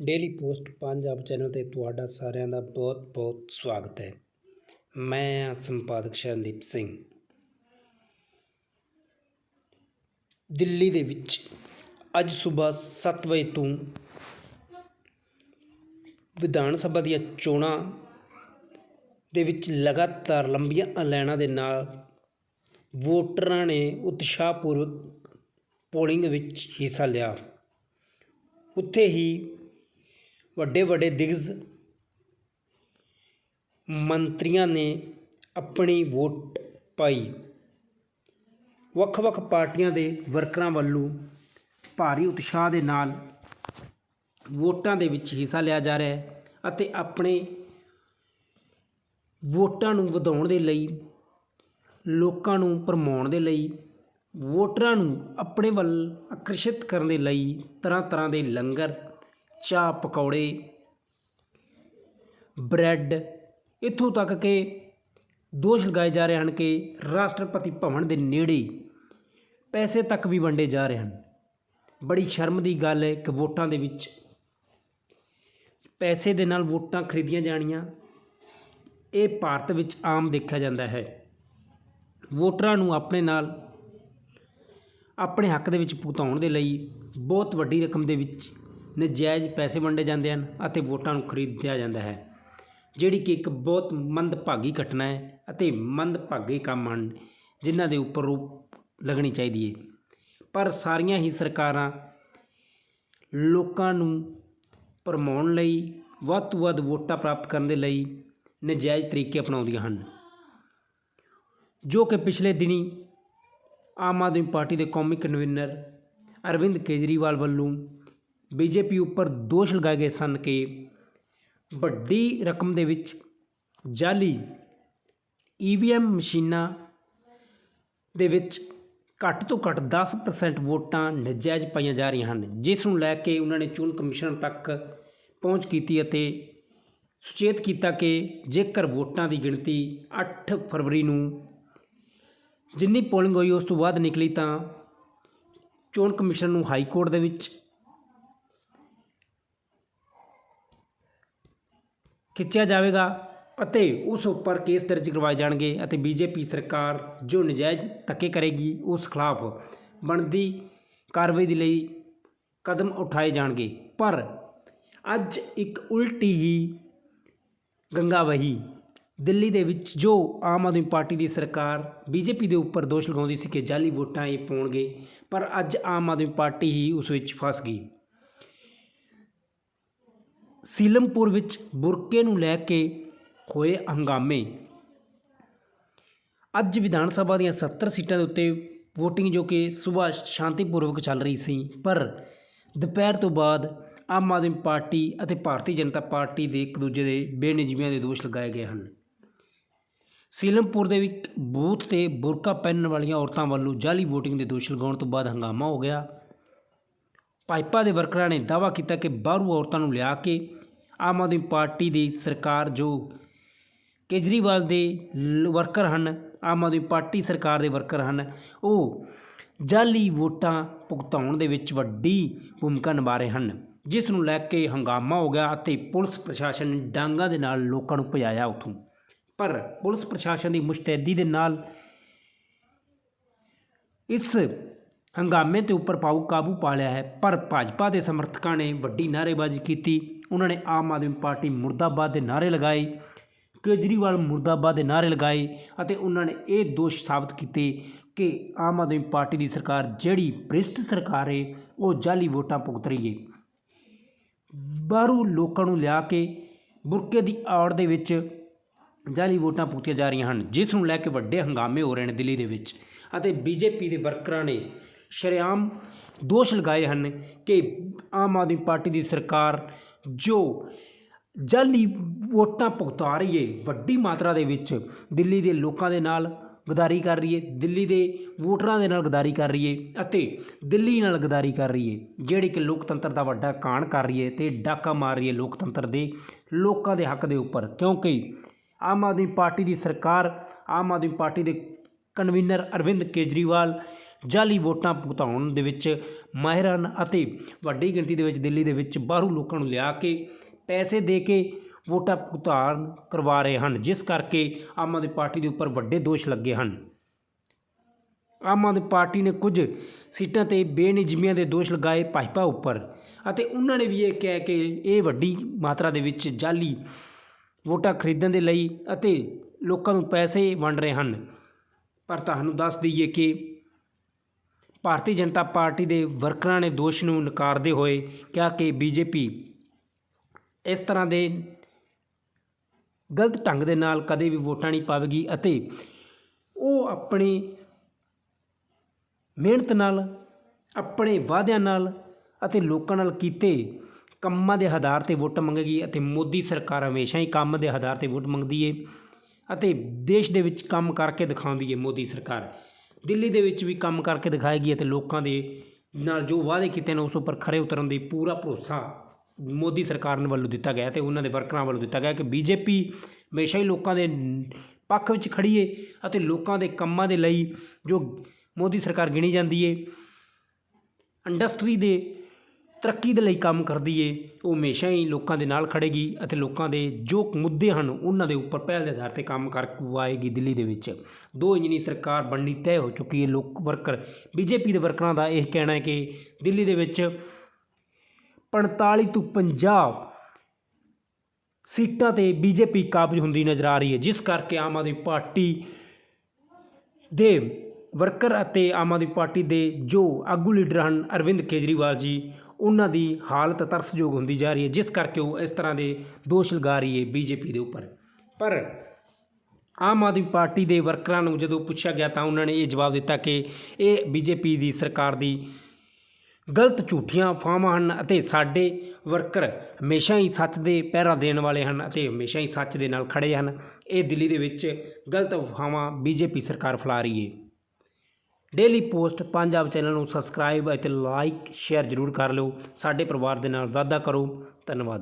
Daily post Punjab channel 'ਤੇ ਤੁਹਾਡਾ ਸਾਰਿਆਂ ਦਾ ਬਹੁਤ-ਬਹੁਤ ਸਵਾਗਤ ਹੈ। ਮੈਂ ਹਾਂ ਸੰਪਾਦਕ ਸ਼ਰਨਦੀਪ ਸਿੰਘ। ਦਿੱਲੀ ਦੇ ਵਿੱਚ ਅੱਜ ਸਵੇਰ 7 ਵਜੇ ਤੋਂ ਵਿਧਾਨ ਸਭਾ ਦੀਆਂ ਚੋਣਾਂ ਦੇ ਵਿੱਚ ਲਗਾਤਾਰ ਲੰਬੀਆਂ ਲਾਈਨਾਂ ਦੇ ਨਾਲ ਵੋਟਰਾਂ ਨੇ ਉਤਸ਼ਾਹਪੂਰਵਕ ਪੋਲਿੰਗ ਵਿੱਚ ਹਿੱਸਾ ਲਿਆ। ਉੱਥੇ ਹੀ ਵੱਡੇ ਵੱਡੇ ਦਿਗਜ ਮੰਤਰੀਆਂ ਨੇ ਆਪਣੀ ਵੋਟ ਪਾਈ। ਵੱਖ-ਵੱਖ ਪਾਰਟੀਆਂ ਦੇ ਵਰਕਰਾਂ ਵੱਲੋਂ ਭਾਰੀ ਉਤਸ਼ਾਹ ਦੇ ਨਾਲ ਵੋਟਾਂ ਦੇ ਵਿੱਚ ਹਿੱਸਾ ਲਿਆ ਜਾ ਰਿਹਾ ਹੈ ਅਤੇ ਆਪਣੇ ਵੋਟਾਂ ਨੂੰ ਵਧਾਉਣ ਦੇ ਲਈ, ਲੋਕਾਂ ਨੂੰ ਭਰਮਾਉਣ ਦੇ ਲਈ, ਵੋਟਰਾਂ ਨੂੰ ਆਪਣੇ ਵੱਲ ਆਕਰਸ਼ਿਤ ਕਰਨ ਦੇ ਲਈ ਤਰ੍ਹਾਂ ਤਰ੍ਹਾਂ ਦੇ ਲੰਗਰ ਚਾਹ ਪਕੌੜੇ, ਬ੍ਰੈਡ, ਇੱਥੋਂ ਤੱਕ ਕਿ ਦੋਸ਼ ਲਗਾਏ ਜਾ ਰਹੇ ਹਨ ਕਿ ਰਾਸ਼ਟਰਪਤੀ ਭਵਨ ਦੇ ਨੇੜੇ ਪੈਸੇ ਤੱਕ ਵੀ ਵੰਡੇ ਜਾ ਰਹੇ ਹਨ। ਬੜੀ ਸ਼ਰਮ ਦੀ ਗੱਲ ਹੈ ਕਿ ਵੋਟਾਂ ਦੇ ਵਿੱਚ ਪੈਸੇ ਦੇ ਨਾਲ ਵੋਟਾਂ ਖਰੀਦੀਆਂ ਜਾਣੀਆਂ, ਇਹ ਭਾਰਤ ਵਿੱਚ ਆਮ ਦੇਖਿਆ ਜਾਂਦਾ ਹੈ। ਵੋਟਰਾਂ ਨੂੰ ਆਪਣੇ ਨਾਲ ਆਪਣੇ ਹੱਕ ਦੇ ਵਿੱਚ ਭੁਗਤਾਉਣ ਦੇ ਲਈ ਬਹੁਤ ਵੱਡੀ ਰਕਮ ਦੇ ਵਿੱਚ ਨਜਾਇਜ਼ ਪੈਸੇ ਵੰਡੇ ਜਾਂਦੇ ਹਨ ਅਤੇ ਵੋਟਾਂ ਨੂੰ ਖਰੀਦਿਆ ਜਾਂਦਾ ਹੈ, ਜਿਹੜੀ ਕਿ ਇੱਕ ਬਹੁਤ ਮੰਦਭਾਗੀ ਘਟਨਾ ਹੈ ਅਤੇ ਮੰਦਭਾਗੇ ਕੰਮ ਹਨ, ਜਿਨ੍ਹਾਂ ਦੇ ਉੱਪਰ ਰੋਕ ਲੱਗਣੀ ਚਾਹੀਦੀ ਹੈ। ਪਰ ਸਾਰੀਆਂ ਹੀ ਸਰਕਾਰਾਂ ਲੋਕਾਂ ਨੂੰ ਭਰਮਾਉਣ ਲਈ ਵੱਧ ਤੋਂ ਵੱਧ ਵੋਟਾਂ ਪ੍ਰਾਪਤ ਕਰਨ ਦੇ ਲਈ ਨਜਾਇਜ਼ ਤਰੀਕੇ ਅਪਣਾਉਂਦੀਆਂ ਹਨ, ਜੋ ਕਿ ਪਿਛਲੇ ਦਿਨੀ ਆਮ ਆਦਮੀ ਪਾਰਟੀ ਦੇ ਕੌਮੀ ਕਨਵੀਨਰ ਅਰਵਿੰਦ ਕੇਜਰੀਵਾਲ ਵੱਲੋਂ ਬੀਜੇਪੀ ਉੱਪਰ ਦੋਸ਼ ਲਗਾਏ ਗਏ ਸਨ ਕਿ ਵੱਡੀ ਰਕਮ ਦੇ ਵਿੱਚ ਜਾਲੀ ਈਵੀਐਮ ਮਸ਼ੀਨਾਂ ਦੇ ਵਿੱਚ ਘੱਟ ਤੋਂ ਘੱਟ 10% ਵੋਟਾਂ ਨਜਾਇਜ਼ ਪਾਈਆਂ ਜਾ ਰਹੀਆਂ ਹਨ, ਜਿਸ ਨੂੰ ਲੈ ਕੇ ਉਹਨਾਂ ਨੇ ਚੋਣ ਕਮਿਸ਼ਨ ਤੱਕ ਪਹੁੰਚ ਕੀਤੀ ਅਤੇ ਸੁਚੇਤ ਕੀਤਾ ਕਿ ਜੇਕਰ ਵੋਟਾਂ ਦੀ ਗਿਣਤੀ 8 ਫਰਵਰੀ ਨੂੰ ਜਿੰਨੀ ਪੋਲਿੰਗ ਹੋਈ ਉਸ ਤੋਂ ਬਾਅਦ ਨਿਕਲੀ ਤਾਂ ਚੋਣ ਕਮਿਸ਼ਨ ਨੂੰ ਹਾਈ ਕੋਰਟ ਦੇ ਵਿੱਚ ਖਿੱਚਿਆ ਜਾਵੇਗਾ ਅਤੇ ਉਸ ਉੱਪਰ ਕੇਸ ਦਰਜ ਕਰਵਾਏ ਜਾਣਗੇ ਅਤੇ ਬੀਜੇਪੀ ਸਰਕਾਰ ਜੋ ਨਜਾਇਜ਼ ਧੱਕੇ ਕਰੇਗੀ, ਉਸ ਖਿਲਾਫ ਬਣਦੀ ਕਾਰਵਾਈ ਦੇ ਲਈ ਕਦਮ ਉਠਾਏ ਜਾਣਗੇ। ਪਰ ਅੱਜ ਇੱਕ ਉਲਟੀ ਹੀ ਗੰਗਾ ਵਹੀ ਦਿੱਲੀ ਦੇ ਵਿੱਚ ਜੋ ਆਮ ਆਦਮੀ ਪਾਰਟੀ ਦੀ ਸਰਕਾਰ ਬੀਜੇਪੀ ਦੇ ਉੱਪਰ ਦੋਸ਼ ਲਗਾਉਂਦੀ ਸੀ ਕਿ ਜਾਲੀ ਵੋਟਾਂ ਇਹ ਪਾਉਣਗੇ, ਪਰ ਅੱਜ ਆਮ ਆਦਮੀ ਪਾਰਟੀ ਹੀ ਉਸ ਵਿੱਚ ਫਸ ਗਈ। ਸੀਲਮਪੁਰ ਵਿੱਚ ਬੁਰਕੇ ਨੂੰ ਲੈ ਕੇ ਹੋਏ ਹੰਗਾਮੇ। ਅੱਜ ਵਿਧਾਨ ਸਭਾ ਦੀਆਂ 70 ਸੀਟਾਂ ਦੇ ਉੱਤੇ VOTING ਜੋ ਕਿ ਸਵੇਰ ਸ਼ਾਂਤੀਪੂਰਵਕ ਚੱਲ ਰਹੀ ਸੀ, ਪਰ ਦੁਪਹਿਰ ਤੋਂ ਬਾਅਦ ਆਮ ਆਦਮੀ ਪਾਰਟੀ ਅਤੇ ਭਾਰਤੀ ਜਨਤਾ ਪਾਰਟੀ ਦੇ ਇੱਕ ਦੂਜੇ ਦੇ ਬੇਨਿਯਮੀਆਂ ਦੇ ਦੋਸ਼ ਲਗਾਏ ਗਏ ਹਨ। ਸੀਲਮਪੁਰ ਦੇ ਵਿੱਚ ਬੂਥ ਤੇ ਬੁਰਕਾ ਪਹਿਨਣ ਵਾਲੀਆਂ ਔਰਤਾਂ ਵੱਲੋਂ ਜਾਲੀ VOTING ਦੇ ਦੋਸ਼ ਲਗਾਉਣ ਤੋਂ ਬਾਅਦ ਹੰਗਾਮਾ ਹੋ ਗਿਆ। ਭਾਜਪਾ ਦੇ ਵਰਕਰਾਂ ਨੇ ਦਾਅਵਾ ਕੀਤਾ ਕਿ ਬਾਹਰੋਂ ਔਰਤਾਂ ਨੂੰ ਲਿਆ ਕੇ ਆਮ ਆਦਮੀ ਪਾਰਟੀ ਦੀ ਸਰਕਾਰ ਜੋ ਕੇਜਰੀਵਾਲ ਦੇ ਵਰਕਰ ਹਨ, ਆਮ ਆਦਮੀ ਪਾਰਟੀ ਸਰਕਾਰ ਦੇ ਵਰਕਰ ਹਨ, ਉਹ ਜਾਲੀ ਵੋਟਾਂ ਭੁਗਤਾਉਣ ਦੇ ਵਿੱਚ ਵੱਡੀ ਭੂਮਿਕਾ ਨਿਭਾ ਰਹੇ ਹਨ। ਜਿਸ ਨੂੰ ਲੈ ਕੇ ਹੰਗਾਮਾ ਹੋ ਗਿਆ ਅਤੇ ਪੁਲਿਸ ਪ੍ਰਸ਼ਾਸਨ ਨੇ ਡਾਂਗਾ ਦੇ ਨਾਲ ਲੋਕਾਂ ਨੂੰ ਭਜਾਇਆ ਉੱਥੋਂ। ਪਰ ਪੁਲਿਸ ਪ੍ਰਸ਼ਾਸਨ ਦੀ ਮੁਸ਼ਤੈਦੀ ਦੇ ਨਾਲ ਇਸ ਹੰਗਾਮੇ ਤੇ ਉੱਪਰ ਪਾਉ ਕਾਬੂ ਪਾ ਲਿਆ ਹੈ, ਪਰ ਭਾਜਪਾ ਦੇ ਸਮਰਥਕਾਂ ਨੇ ਵੱਡੀ ਨਾਅਰੇਬਾਜ਼ੀ ਕੀਤੀ। ਉਹਨਾਂ ਨੇ ਆਮ ਆਦਮੀ ਪਾਰਟੀ ਮੁਰਦਾਬਾਦ ਦੇ ਨਾਅਰੇ ਲਗਾਏ, ਕੇਜਰੀਵਾਲ ਮੁਰਦਾਬਾਦ ਦੇ ਨਾਅਰੇ ਲਗਾਏ ਅਤੇ ਉਹਨਾਂ ਨੇ ਇਹ ਦੋਸ਼ ਸਾਬਤ ਕੀਤੇ ਕਿ ਆਮ ਆਦਮੀ ਪਾਰਟੀ ਦੀ ਸਰਕਾਰ ਜਿਹੜੀ ਭ੍ਰਿਸ਼ਟ ਸਰਕਾਰ ਹੈ ਉਹ ਜਾਲੀ ਵੋਟਾਂ ਭੁਗਤ ਰਹੀ ਹੈ ਬਾਹਰੋਂ ਲੋਕਾਂ ਨੂੰ ਲਿਆ ਕੇ ਬੁਰਕੇ ਦੀ ਆੜ ਦੇ ਵਿੱਚ ਜਾਲੀ ਵੋਟਾਂ ਭੁਗਤੀਆਂ ਜਾ ਰਹੀਆਂ ਹਨ, ਜਿਸ ਨੂੰ ਲੈ ਕੇ ਵੱਡੇ ਹੰਗਾਮੇ ਹੋ ਰਹੇ ਨੇ ਦਿੱਲੀ ਦੇ ਵਿੱਚ ਅਤੇ ਬੀਜੇਪੀ ਦੇ ਵਰਕਰਾਂ ਨੇ ਸ਼ਰੇਆਮ ਦੋਸ਼ ਲਗਾਏ ਹਨ ਕਿ ਆਮ ਆਦਮੀ ਪਾਰਟੀ ਦੀ ਸਰਕਾਰ ਜੋ ਜਾਲੀ ਵੋਟਾਂ ਭੁਗਤਾ ਰਹੀ ਹੈ ਵੱਡੀ ਮਾਤਰਾ ਦੇ ਵਿੱਚ ਦਿੱਲੀ ਦੇ ਲੋਕਾਂ ਦੇ ਨਾਲ ਗਦਾਰੀ ਕਰ ਰਹੀ ਹੈ ਦਿੱਲੀ ਦੇ ਵੋਟਰਾਂ ਦੇ ਨਾਲ ਗਦਾਰੀ ਕਰ ਰਹੀ ਹੈ ਅਤੇ ਦਿੱਲੀ ਨਾਲ ਗਦਾਰੀ ਕਰ ਰਹੀ ਹੈ ਜਿਹੜੀ ਕਿ ਲੋਕਤੰਤਰ ਦਾ ਵੱਡਾ ਕਾਣ ਕਰ ਰਹੀ ਹੈ ਤੇ ਡਾਕਾ ਮਾਰ ਰਹੀ ਹੈ ਲੋਕਤੰਤਰ ਦੇ ਲੋਕਾਂ ਦੇ ਹੱਕ ਦੇ ਉੱਪਰ, ਕਿਉਂਕਿ ਆਮ ਆਦਮੀ ਪਾਰਟੀ ਦੀ ਸਰਕਾਰ, ਆਮ ਆਦਮੀ ਪਾਰਟੀ ਦੇ ਕਨਵੀਨਰ ਅਰਵਿੰਦ ਕੇਜਰੀਵਾਲ ਜਾਲੀ ਵੋਟਾਂ ਭੁਗਤਾਉਣ ਦੇ ਵਿੱਚ ਮਾਹਿਰ ਹਨ ਅਤੇ ਵੱਡੀ ਗਿਣਤੀ ਦੇ ਵਿੱਚ ਦਿੱਲੀ ਦੇ ਵਿੱਚ ਬਾਹਰੋਂ ਲੋਕਾਂ ਨੂੰ ਲਿਆ ਕੇ ਪੈਸੇ ਦੇ ਕੇ ਵੋਟਾਂ ਭੁਗਤਾਨ ਕਰਵਾ ਰਹੇ ਹਨ, ਜਿਸ ਕਰਕੇ ਆਮ ਆਦਮੀ ਪਾਰਟੀ ਦੇ ਉੱਪਰ ਵੱਡੇ ਦੋਸ਼ ਲੱਗੇ ਹਨ। ਆਮ ਆਦਮੀ ਪਾਰਟੀ ਨੇ ਕੁਝ ਸੀਟਾਂ ਤੇ ਬੇਨਿਜ਼ਮੀਆਂ ਦੇ ਦੋਸ਼ ਲਗਾਏ ਭਾਜਪਾ ਉੱਪਰ ਅਤੇ ਉਹਨਾਂ ਨੇ ਵੀ ਇਹ ਕਿਹਾ ਕਿ ਇਹ ਵੱਡੀ ਮਾਤਰਾ ਦੇ ਵਿੱਚ ਜਾਲੀ ਵੋਟਾਂ ਖਰੀਦਣ ਦੇ ਲਈ ਅਤੇ ਲੋਕਾਂ ਨੂੰ ਪੈਸੇ ਵੰਡ ਰਹੇ ਹਨ। ਪਰ ਤੁਹਾਨੂੰ ਦੱਸ ਦਈਏ ਕਿ ਭਾਰਤੀ ਜਨਤਾ ਪਾਰਟੀ ਦੇ ਵਰਕਰਾਂ ਨੇ ਦੋਸ਼ ਨੂੰ ਨਕਾਰਦੇ ਹੋਏ ਕਿਹਾ ਕਿ ਬੀਜੇਪੀ ਇਸ ਤਰ੍ਹਾਂ ਦੇ ਗਲਤ ਢੰਗ ਦੇ ਨਾਲ ਕਦੇ ਵੀ ਵੋਟਾਂ ਨਹੀਂ ਪਾਵੇਗੀ ਅਤੇ ਉਹ ਆਪਣੀ ਮਿਹਨਤ ਨਾਲ, ਆਪਣੇ ਵਾਅਦਿਆਂ ਨਾਲ ਅਤੇ ਲੋਕਾਂ ਨਾਲ ਕੀਤੇ ਕੰਮਾਂ ਦੇ ਆਧਾਰ ਤੇ ਵੋਟ ਮੰਗੇਗੀ ਅਤੇ ਮੋਦੀ ਸਰਕਾਰ ਹਮੇਸ਼ਾ ਹੀ ਕੰਮ ਦੇ ਆਧਾਰ ਤੇ ਵੋਟ ਮੰਗਦੀ ਏ ਅਤੇ ਦੇਸ਼ ਦੇ ਵਿੱਚ ਕੰਮ ਕਰਕੇ ਦਿਖਾਉਂਦੀ ਏ ਮੋਦੀ ਸਰਕਾਰ। ਦਿੱਲੀ ਦੇ ਵਿੱਚ ਵੀ ਕੰਮ ਕਰਕੇ ਦਿਖਾਏਗੀ ਅਤੇ ਲੋਕਾਂ ਦੇ ਨਾਲ ਜੋ ਵਾਅਦੇ ਕੀਤੇ ਨੇ ਉਸ ਉੱਪਰ ਖਰੇ ਉਤਰਨ ਦੀ ਪੂਰਾ ਭਰੋਸਾ ਮੋਦੀ ਸਰਕਾਰ ਨੇ ਵੱਲੋਂ ਦਿੱਤਾ ਗਿਆ ਤੇ ਉਹਨਾਂ ਦੇ ਵਰਕਰਾਂ ਵੱਲੋਂ ਦਿੱਤਾ ਗਿਆ ਕਿ ਬੀਜੇਪੀ ਹਮੇਸ਼ਾ ਹੀ ਲੋਕਾਂ ਦੇ ਪੱਖ ਵਿੱਚ ਖੜੀ ਏ ਅਤੇ ਲੋਕਾਂ ਦੇ ਕੰਮਾਂ ਦੇ ਲਈ ਜੋ ਮੋਦੀ ਸਰਕਾਰ ਗਿਣੀ ਜਾਂਦੀ ਏ, ਇੰਡਸਟਰੀ ਦੇ ਤਰੱਕੀ ਦੇ ਲਈ ਕੰਮ ਕਰਦੀ ਏ, ਉਹ ਹਮੇਸ਼ਾ ਹੀ ਲੋਕਾਂ ਦੇ ਨਾਲ ਖੜੇਗੀ ਅਤੇ ਲੋਕਾਂ ਦੇ ਜੋ ਮੁੱਦੇ ਹਨ, ਉਹਨਾਂ ਦੇ ਉੱਪਰ ਪਹਿਲ ਦੇ ਆਧਾਰ ਤੇ ਕੰਮ ਕਰਵਾਏਗੀ ਦਿੱਲੀ ਦੇ ਵਿੱਚ। ਦੋ ਇੰਜਨੀ ਸਰਕਾਰ ਬਣਨੀ ਤੈਅ ਹੋ ਚੁੱਕੀ ਹੈ ਲੋਕ ਵਰਕਰ ਬੀਜੇਪੀ ਦੇ ਵਰਕਰਾਂ ਦਾ ਇਹ ਕਹਿਣਾ ਹੈ ਕਿ ਦਿੱਲੀ ਦੇ ਵਿੱਚ 45 ਤੋਂ 50 ਸੀਟਾਂ ਤੇ ਬੀਜੇਪੀ ਕਾਬਜ ਹੁੰਦੀ ਨਜ਼ਰ ਆ ਰਹੀ ਹੈ, ਜਿਸ ਕਰਕੇ ਆਮ ਆਦਮੀ ਪਾਰਟੀ ਦੇ ਵਰਕਰ ਅਤੇ ਆਮ ਆਦਮੀ ਪਾਰਟੀ ਦੇ ਜੋ ਆਗੂ ਲੀਡਰ ਹਨ, ਅਰਵਿੰਦ ਕੇਜਰੀਵਾਲ ਜੀ ਉਹਨਾਂ ਦੀ ਹਾਲਤ ਤਰਸਯੋਗ ਹੁੰਦੀ ਜਾ ਰਹੀ ਹੈ, ਜਿਸ ਕਰਕੇ ਉਹ ਇਸ ਤਰ੍ਹਾਂ ਦੇ ਦੋਸ਼ ਲਗਾ ਰਹੀ ਹੈ ਬੀਜੇਪੀ ਦੇ ਉੱਪਰ। ਪਰ ਆਮ ਆਦਮੀ ਪਾਰਟੀ ਦੇ ਵਰਕਰਾਂ ਨੂੰ ਜਦੋਂ ਪੁੱਛਿਆ ਗਿਆ ਤਾਂ ਉਹਨਾਂ ਨੇ ਇਹ ਜਵਾਬ ਦਿੱਤਾ ਕਿ ਇਹ ਬੀਜੇਪੀ ਦੀ ਸਰਕਾਰ ਦੀ ਗਲਤ ਝੂਠੀਆਂ ਅਫਵਾਹਾਂ ਹਨ ਅਤੇ ਸਾਡੇ ਵਰਕਰ ਹਮੇਸ਼ਾ ਹੀ ਸੱਚ ਦੇ ਪਹਿਰਾ ਦੇਣ ਵਾਲੇ ਹਨ ਅਤੇ ਹਮੇਸ਼ਾ ਹੀ ਸੱਚ ਦੇ ਨਾਲ ਖੜੇ ਹਨ। ਇਹ ਦਿੱਲੀ ਦੇ ਵਿੱਚ ਗਲਤ ਅਫਵਾਹਾਂ ਬੀਜੇਪੀ ਸਰਕਾਰ ਫੈਲਾ ਰਹੀ ਹੈ। ਡੇਲੀ ਪੋਸਟ ਪੰਜਾਬ ਚੈਨਲ ਨੂੰ ਸਬਸਕ੍ਰਾਈਬ ਅਤੇ ਲਾਈਕ ਸ਼ੇਅਰ ਜ਼ਰੂਰ ਕਰ ਲਿਓ। ਸਾਡੇ ਪਰਿਵਾਰ ਦੇ ਨਾਲ ਵਾਧਾ ਕਰੋ। ਧੰਨਵਾਦ।